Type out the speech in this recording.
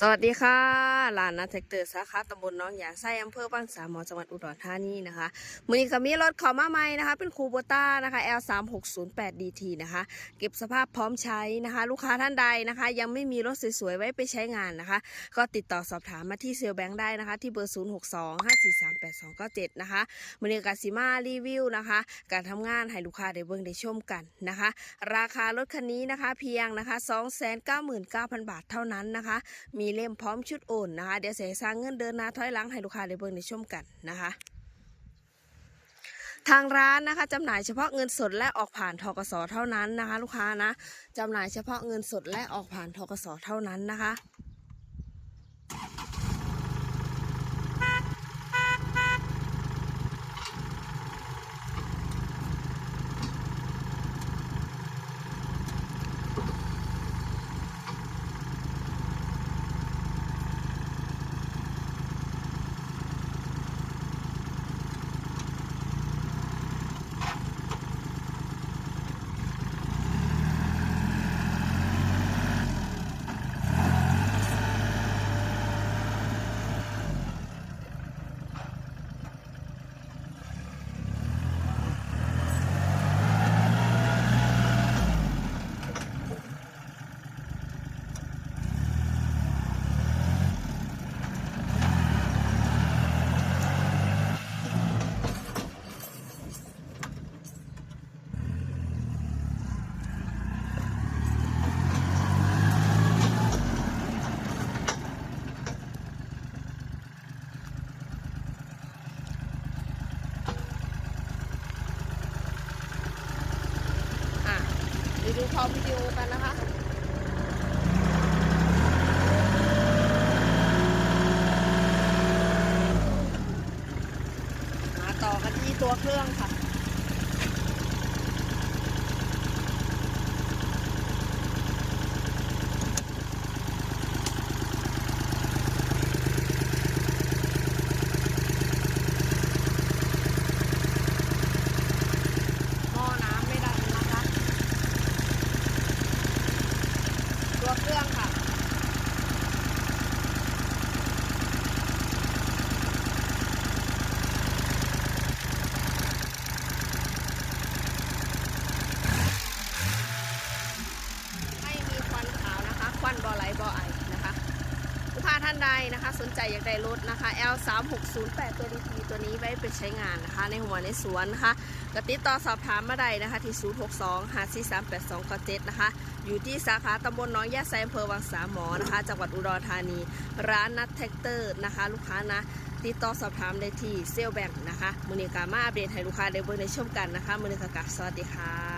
สวัสดีค่ะลานนาแท็กเตอร์สาขาตำบลน้องยางไส้อำเภอบ้างสามหมอจังหวัดอุดรธานีนะคะมือนี้ก็มีรถเข้ามาใหม่นะคะ เป็นคูโบต้านะคะ L 3 6 0 8 DT นะคะ เก็บสภาพพร้อมใช้นะคะ ลูกค้าท่านใดนะคะ ยังไม่มีรถสวยๆ ไว้ไปใช้งานนะคะ ก็ติดต่อสอบถามมาที่เซลแบงค์ได้นะคะ ที่เบอร์ 0 6 2 5 4 3 8 2 9 7 นะคะมือนี้กาซิมารีวิวนะคะ การทำงานให้ลูกค้าได้เบิ่งได้ชมกันนะคะ ราคารถคันนี้นะคะ เพียงนะคะ 299,000 บาทเท่านั้นนะคะมีเล่มพร้อมชุดโอนนะคะ เดี๋ยวเสียสร้างเงินเดินหน้าถอยหลังให้ลูกค้าได้เบิ่งได้ชมกันนะคะทางร้านนะคะจำหน่ายเฉพาะเงินสดและออกผ่านทกสเท่านั้นนะคะ ลูกค้านะจำหน่ายเฉพาะเงินสดและออกผ่านทกสเท่านั้นนะคะ ไปดูพร้อมวิดีโอกันนะคะมาต่อกันที่ตัวเครื่องค่ะ หม้อน้ำไม่ดันนะคะ ตัวเครื่องค่ะ ไม่มีควันขาวนะคะ ควันบอไหลบอไอนะคะ ลูกค้าท่า นใดนะคะ สนใจอยากได้รถนะคะ L 3 6 0 8ตัวดีๆตัวนี้ไว้ไปใช้งานนะคะ ในหัวในสวนนะคะกติดต่อสอบถามมาได้นะคะ ที่ 0 6 2 5 4 3 8 2 9 7 นะคะ อยู่ที่สาขาตำบลน้องแยาไซอำเภอวังสามหมอนะคะ จังหวัดอุดรธานี ร้านนัดแท็กเตอร์นะคะ ลูกค้านะติดต่อสอบถามได้ที่เซลแบงค์นะคะมือนี้กามาอัปเดตให้ลูกค้าได้เบิ่งในชมกันนะคะมือนี้กากาสวัสดีค่ะ